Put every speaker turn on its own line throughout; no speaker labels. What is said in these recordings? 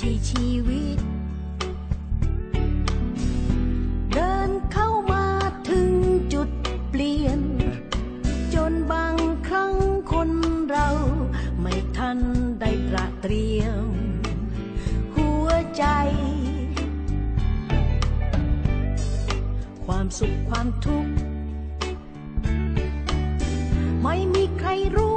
ที่ชีวิต เดินเข้ามาถึงจุดเปลี่ยน จนบางครั้งคนเราไม่ทันได้ตระเตรียม หัวใจ ความสุขความทุกข์ ไม่มีใครรู้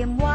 bien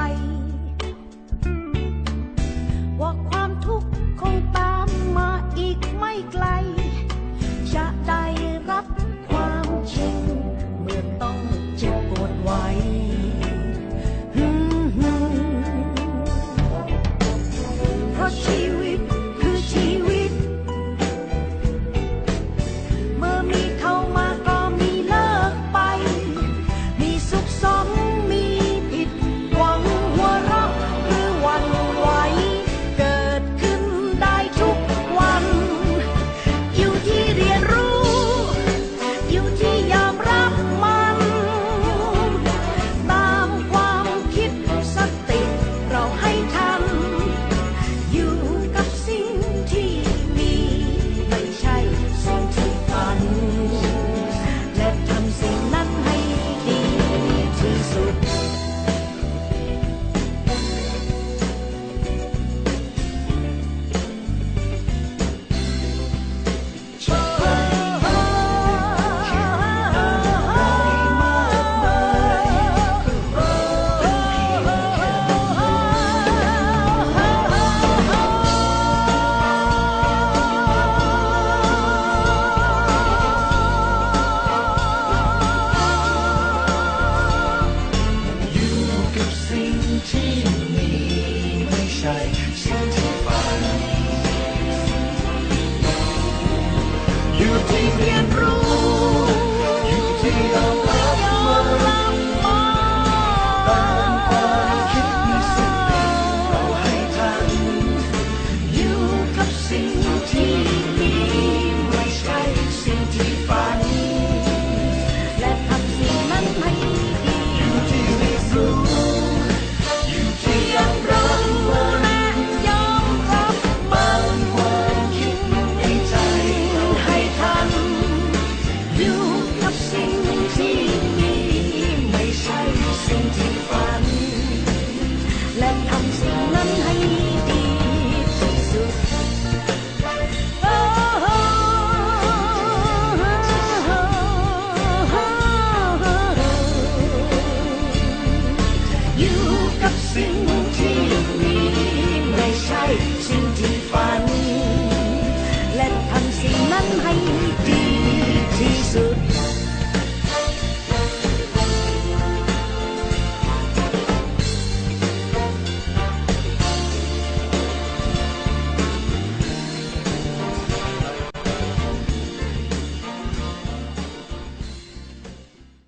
Jim Rook.